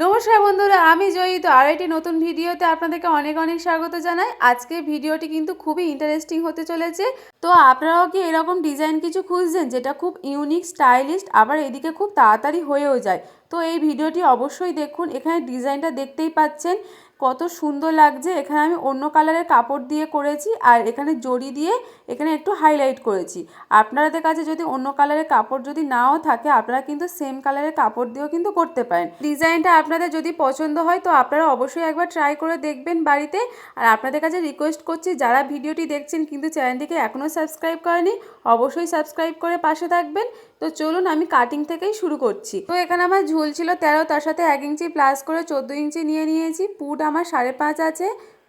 নমস্কার বন্ধুরা, আমি জয়ী তো আর একটি নতুন ভিডিওতে আপনাদেরকে অনেক অনেক স্বাগত জানাই। আজকে ভিডিওটি কিন্তু খুবই ইন্টারেস্টিং হতে চলেছে। তো আপনারাও কি এরকম ডিজাইন কিছু খুঁজছেন যেটা খুব ইউনিক স্টাইলিস্ট আবার এদিকে খুব তাড়াতাড়ি হয়েও যায়? তো এই ভিডিওটি অবশ্যই দেখুন। এখানে ডিজাইনটা দেখতেই পাচ্ছেন। কত সুন্দর লাগছে। এখানে আমি অন্য কালারের কাপড় দিয়ে করেছি আর এখানে জড়ি দিয়ে এখানে একটু হাইলাইট করেছি। আপনাদের কাছে যদি অন্য কালারের কাপড় যদি নাও থাকে, আপনারা কিন্তু সেম কালারের কাপড় দিয়েও কিন্তু করতে পারেন। ডিজাইনটা আপনাদের যদি পছন্দ হয়, তো আপনারা অবশ্যই একবার ট্রাই করে দেখবেন বাড়িতে। আর আপনাদের কাছে রিকোয়েস্ট করছি, যারা ভিডিওটি দেখছেন কিন্তু চ্যানেলটিকে এখনও সাবস্ক্রাইব করেনি, অবশ্যই সাবস্ক্রাইব করে পাশে থাকবেন। তো চলুন আমি কাটিং থেকেই শুরু করছি। তো এখানে আমার ঝুল ছিল তেরো, তার সাথে এক ইঞ্চি প্লাস করে চোদ্দ ইঞ্চি নিয়ে নিয়েছি। পুট আমার সাড়ে পাঁচ আছে।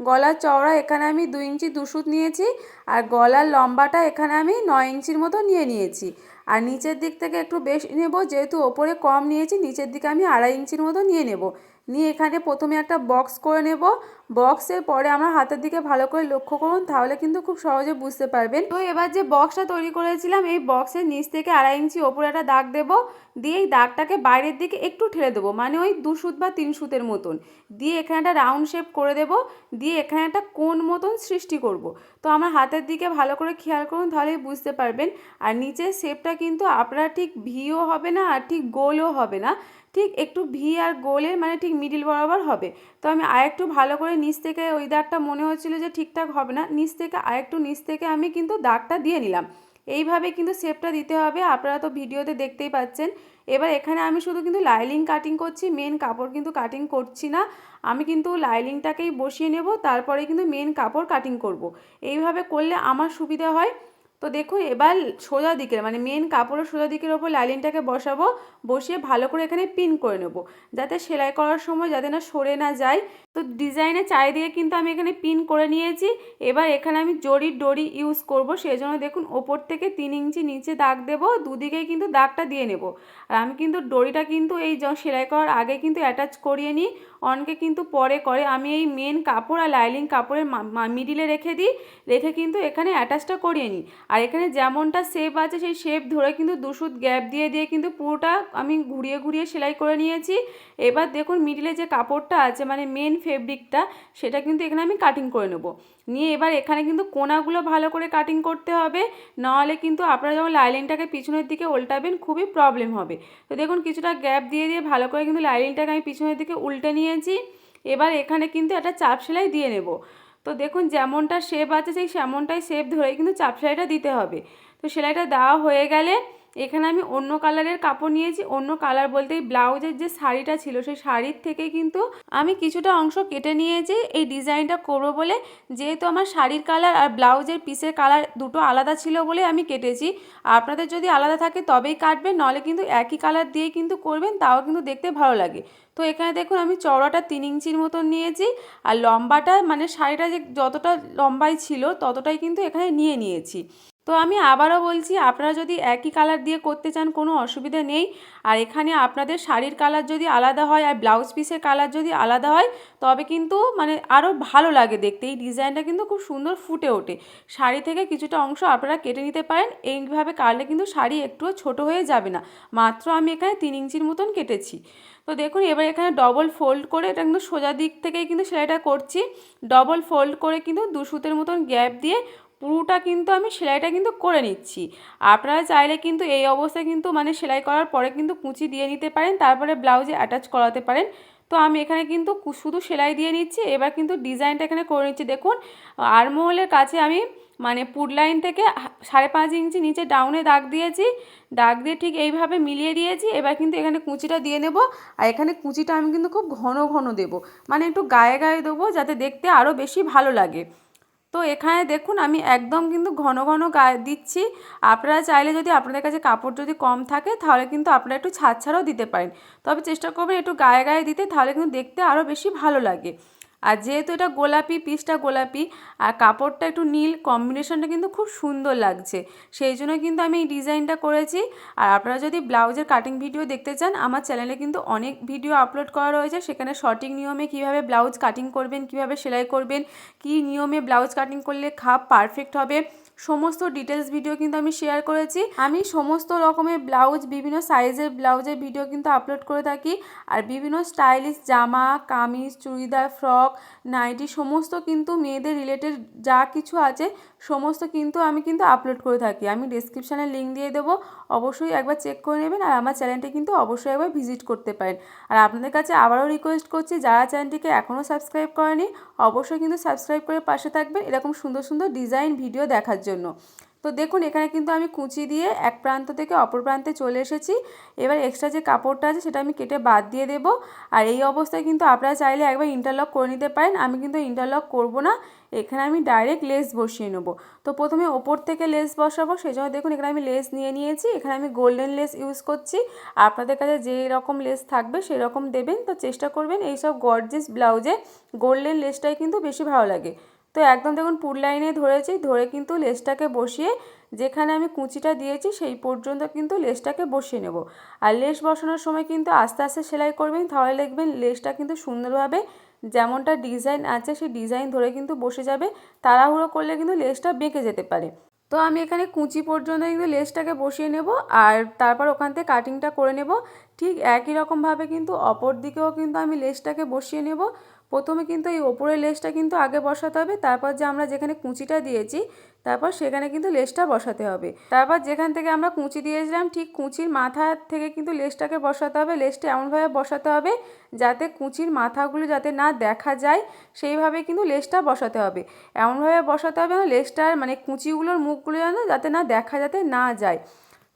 গলার চওড়া এখানে আমি দু ইঞ্চি দুশুত নিয়েছি। আর গলার লম্বাটা এখানে আমি নয় ইঞ্চির মতো নিয়ে নিয়েছি। আর নিচের দিক থেকে একটু বেশি নেব, যেহেতু ওপরে কম নিয়েছি, নিচের দিকে আমি আড়াই ইঞ্চির মতো নিয়ে নেব। নিয়ে এখানে প্রথমে একটা বক্স করে নেব। বক্সের পরে আমরা হাতের দিকে ভালো করে লক্ষ্য করুন, তাহলে কিন্তু খুব সহজে বুঝতে পারবেন। তো এবার যে বক্সটা তৈরি করেছিলাম, এই বক্সের নিচ থেকে আড়াই ইঞ্চি ওপরে একটা দাগ দেব। দিয়ে এই দাগটাকে বাইরের দিকে একটু ঠেলে দেবো মানে ওই দু সুত বা তিন সুতের মতন। দিয়ে এখানে একটা রাউন্ড শেপ করে দেব, দিয়ে এখানে একটা কোন মতন সৃষ্টি করব। তো আমার হাতের দিকে ভালো করে খেয়াল করুন তাহলেই বুঝতে পারবেন। আর নিচের শেপটা কিন্তু আপনারা ঠিক ভিও হবে না, আর ঠিক গোলও হবে না। ঠিক একটু ভি আর গোলে মানে ঠিক মিডিল বরাবর হবে। তো আমি আরেকটু ভালো করে নিচ থেকে ওই দাগটা মনে হচ্ছিল যে ঠিকঠাক হবে না, নিচ থেকে আরেকটু নিচ থেকে আমি কিন্তু দাগটা দিয়ে নিলাম। এইভাবে কিন্তু শেপটা দিতে হবে, আপনারা তো ভিডিওতে দেখতেই পাচ্ছেন। এবার এখানে আমি শুধু কিন্তু লাইলিং কাটিং করছি মেন কাপড় কিন্তু কাটিং করছি না। আমি কিন্তু লাইলিংটাকেই বসিয়ে নেব, তারপরে কিন্তু মেন কাপড় কাটিং করব। এইভাবে করলে আমার সুবিধা হয়। তো দেখুন এবার সোজা দিকের মানে মেন কাপড়ের সোজা দিকের ওপর লাইলিনটাকে বসাবো, বসিয়ে ভালো করে এখানে পিন করে নেব। যাতে সেলাই করার সময় যাতে না সরে না যায়। তো ডিজাইনের চারিদিকে কিন্তু আমি এখানে পিন করে নিয়েছি। এবার এখানে আমি জরির ডরি ইউজ করব। সেই জন্য দেখুন, ওপর থেকে তিন ইঞ্চি নিচে দাগ দেবো। দুদিকেই কিন্তু দাগটা দিয়ে নেব। আর আমি কিন্তু ডরিটা কিন্তু এই সেলাই করার আগে কিন্তু অ্যাটাচ করিয়ে নিই। অনেকে কিন্তু পরে করে। আমি এই মেন কাপড় আর লাইলিং কাপড়ের মিডিলে রেখে দিই, রেখে কিন্তু এখানে অ্যাটাচটা করিয়ে নিই। আর এখানে যেমনটা শেপ আছে সেই শেপ ধরে কিন্তু দুশুদ গ্যাপ দিয়ে দিয়ে কিন্তু পুরোটা আমি ঘুরিয়ে ঘুরিয়ে সেলাই করে নিয়েছি। এবার দেখুন মিডিলে যে কাপড়টা আছে মানে মেন ফেব্রিকটা সেটা কিন্তু এখানে আমি কাটিং করে নেব। নিয়ে এবার এখানে কিন্তু কোনাগুলো ভালো করে কাটিং করতে হবে। নাহলে কিন্তু আপনারা যখন লাইলিনটাকে পিছনের দিকে উল্টাবেন, খুবই প্রবলেম হবে। তো দেখুন কিছুটা গ্যাপ দিয়ে দিয়ে ভালো করে কিন্তু লাইলিনটাকে আমি পিছনের দিকে উল্টে নিয়েছি, এবার এখানে কিন্তু একটা চাপ সেলাই দিয়ে নেব। তো দেখুন যেমনটা শেপ আছে, সেই সেমনটাই শেপ ধরে কিন্তু চাপ সেলাইটা দিতে হবে। তো সেলাইটা দেওয়া হয়ে গেলে এখানে আমি অন্য কালারের কাপড় নিয়েছি, অন্য কালার বলতে এই ব্লাউজের যে শাড়িটা ছিল, সেই শাড়ির থেকে কিন্তু আমি কিছুটা অংশ কেটে নিয়েছি। এই ডিজাইনটা করব বলে যেহেতু আমার শাড়ির কালার আর ব্লাউজের পিসের কালার দুটো আলাদা ছিল বলে আমি কেটেছি। আপনাদের যদি আলাদা থাকে তবেই কাটবেন, নলে কিন্তু একই কালার দিয়ে কিন্তু করবেন, তাও কিন্তু দেখতে ভালো লাগে। তো এখানে দেখুন আমি চওড়াটা তিন ইঞ্চির মতন নিয়েছি আর লম্বাটা মানে শাড়িটা যে যতটা লম্বাই ছিল ততটাই কিন্তু এখানে নিয়ে নিয়েছি। তো আমি আবারও বলছি, আপনারা যদি একই কালার দিয়ে করতে চান, কোনো অসুবিধা নেই। আর এখানে আপনাদের শাড়ির কালার যদি আলাদা হয়, আর ব্লাউজ পিসের কালার যদি আলাদা হয়, তবে কিন্তু মানে আরও ভালো লাগে দেখতে। এই ডিজাইনটা কিন্তু খুব সুন্দর ফুটে ওঠে। শাড়ি থেকে কিছুটা অংশ আপনারা কেটে নিতে পারেন। এইভাবে কাটলে কিন্তু শাড়ি একটুও ছোট হয়ে যাবে না। মাত্র আমি এখানে তিন ইঞ্চির মতন কেটেছি। তো দেখুন, এবার এখানে ডবল ফোল্ড করে এটা কিন্তু সোজা দিক থেকেই কিন্তু সেলাইটা করছি। ডবল ফোল্ড করে কিন্তু দু সুতের মতন গ্যাপ দিয়ে পুরোটা কিন্তু আমি সেলাইটা কিন্তু করে নিচ্ছি। আপনারা চাইলে কিন্তু এই অবস্থায় কিন্তু মানে সেলাই করার পরে কিন্তু কুচি দিয়ে নিতে পারেন, তারপরে ব্লাউজে অ্যাটাচ করাতে পারেন। তো আমি এখানে কিন্তু শুধু সেলাই দিয়ে নিচ্ছি, এবার কিন্তু ডিজাইনটা এখানে করে নিচ্ছি। দেখুন, আরমহলের কাছে আমি মানে পুট লাইন থেকে সাড়ে পাঁচ ইঞ্চি নিচে ডাউনে দাগ দিয়েছি। দাগ দিয়ে ঠিক এইভাবে মিলিয়ে দিয়েছি, এবার কিন্তু এখানে কুচিটা দিয়ে নেব। আর এখানে কুচিটা আমি কিন্তু খুব ঘন ঘন দেবো। মানে একটু গায়ে গায়ে দেবো, যাতে দেখতে আরও বেশি ভালো লাগে। তো এখানে দেখুন আমি একদম কিন্তু ঘন ঘন গায়ে দিচ্ছি। আপনারা চাইলে যদি আপনাদের কাছে কাপড় যদি কম থাকে তাহলে কিন্তু আপনারা একটু ছাড় ছাড়াও দিতে পারেন। তবে চেষ্টা করবেন একটু গায়ে গায়ে দিতে তাহলে কিন্তু দেখতে আরও বেশি ভালো লাগে। আর যেহেতু এটা গোলাপি পিসটা গোলাপি, আর কাপড়টা একটু নীল কম্বিনেশনটা কিন্তু খুব সুন্দর লাগছে। সেই জন্য কিন্তু আমি এই ডিজাইনটা করেছি। আর আপনারা যদি ব্লাউজের কাটিং ভিডিও দেখতে চান, আমার চ্যানেলে কিন্তু অনেক ভিডিও আপলোড করা রয়েছে। সেখানে সঠিক নিয়মে কীভাবে ব্লাউজ কাটিং করবেন, কীভাবে সেলাই করবেন, কি নিয়মে ব্লাউজ কাটিং করলে খাপ পারফেক্ট হবে সমস্ত ডিটেলস ভিডিও কিন্তু আমি শেয়ার করেছি। আমি সমস্ত রকমের ব্লাউজ বিভিন্ন সাইজের ব্লাউজের ভিডিও কিন্তু আপলোড করে থাকি। আর বিভিন্ন স্টাইলিশ জামা, কামিজ, চুড়িদার ফ্রক নাইটি সমস্ত কিন্তু মেয়েদের রিলেটেড যা কিছু আছে সমস্ত কিন্তু আমি কিন্তু আপলোড করে থাকি। আমি ডিসক্রিপশানে লিঙ্ক দিয়ে দেবো। অবশ্যই একবার চেক করে নেবেন আর আমার চ্যানেলটি কিন্তু অবশ্যই একবার ভিজিট করতে পারেন। আর আপনাদের কাছে আবারও রিকোয়েস্ট করছি, যারা চ্যানেলটিকে এখনও সাবস্ক্রাইব করেনি, অবশ্যই কিন্তু সাবস্ক্রাইব করে পাশে থাকবেন এরকম সুন্দর সুন্দর ডিজাইন ভিডিও দেখার জন্য। তো দেখুন, এখানে কিন্তু আমি কুচি দিয়ে এক প্রান্ত থেকে অপর প্রান্তে চলে এসেছি। এবার এক্সট্রা যে কাপড়টা আছে, সেটা আমি কেটে বাদ দিয়ে দেবো। আর এই অবস্থায় কিন্তু আপনারা চাইলে একবার ইন্টারলক করে নিতে পারেন। আমি কিন্তু ইন্টারলক করব না। এখানে আমি ডাইরেক্ট লেস বসিয়ে নেব। তো প্রথমে ওপর থেকে লেস বসাবো। সেই জন্য দেখুন, এখানে আমি লেস নিয়ে নিয়েছি। এখানে আমি গোল্ডেন লেস ইউজ করছি। আপনাদের কাছে যে রকম লেস থাকবে সেই রকম দেবেন। তো চেষ্টা করবেন এইসব গর্জেস ব্লাউজে গোল্ডেন লেসটাই কিন্তু বেশি ভালো লাগে। তো একদম দেখুন পুর লাইনে ধরেছি, ধরে কিন্তু লেসটাকে বসিয়ে যেখানে আমি কুঁচিটা দিয়েছি সেই পর্যন্ত কিন্তু লেসটাকে বসিয়ে নেব। আর লেস বসানোর সময় কিন্তু আস্তে আস্তে সেলাই করবেন, তাহলে দেখবেন লেসটা কিন্তু সুন্দরভাবে যেমনটা ডিজাইন আছে সেই ডিজাইন ধরে কিন্তু বসে যাবে, তাড়াহুড়ো করলে কিন্তু লেসটা বেঁকে যেতে পারে। তো আমি এখানে কুঁচি পর্যন্ত কিন্তু লেসটাকে বসিয়ে নেব আর তারপর ওখান থেকে কাটিংটা করে নেব। ঠিক একই রকমভাবে কিন্তু অপর দিকেও কিন্তু আমি লেসটাকে বসিয়ে নেব। প্রথমে কিন্তু এই ওপরের লেসটা কিন্তু আগে বসাতে হবে, তারপর যে আমরা যেখানে কুঁচিটা দিয়েছি, তারপর সেখানে কিন্তু লেসটা বসাতে হবে। তারপর যেখান থেকে আমরা কুঁচি দিয়েছিলাম, ঠিক কুঁচির মাথা থেকে কিন্তু লেসটাকে বসাতে হবে, লেসটা এমনভাবে বসাতে হবে যাতে কুঁচির মাথাগুলো যাতে না দেখা যায়, সেইভাবে কিন্তু লেসটা বসাতে হবে। এমনভাবে বসাতে হবে লেসটার মানে কুঁচিগুলোর মুখগুলো যেন যাতে না দেখা যাতে না যায়।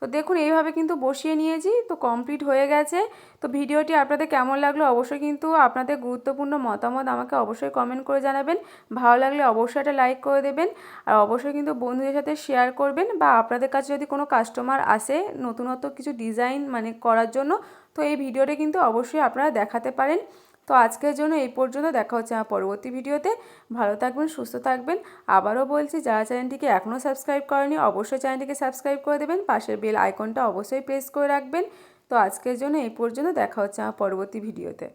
তো দেখুন, এইভাবে কিন্তু বসিয়ে নিয়েছি, তো কমপ্লিট হয়ে গেছে। তো ভিডিওটি আপনাদের কেমন লাগল অবশ্যই কিন্তু আপনাদের গুরুত্বপূর্ণ মতামত আমাকে অবশ্যই কমেন্ট করে জানাবেন। ভালো লাগলে অবশ্যই একটা লাইক করে দেবেন। আর অবশ্যই কিন্তু বন্ধুদের সাথে শেয়ার করবেন বা আপনাদের কাছে যদি কোনো কাস্টমার আসে নতুনত্ব কিছু ডিজাইন মানে করার জন্য, তো এই ভিডিওটা কিন্তু অবশ্যই আপনারা দেখাতে পারেন। তো আজকের জন্য এই পর্যন্ত দেখা হচ্ছে আমার পরবর্তী ভিডিওতে। ভালো থাকবেন, সুস্থ থাকবেন। আবারও বলছি, যারা চ্যানেলটিকে এখনও সাবস্ক্রাইব করেনি, অবশ্যই চ্যানেলটিকে সাবস্ক্রাইব করে দেবেন। পাশের বেল আইকনটা অবশ্যই প্রেস করে রাখবেন। তো আজকের জন্য এই পর্যন্ত দেখা হচ্ছে আমার পরবর্তী ভিডিওতে।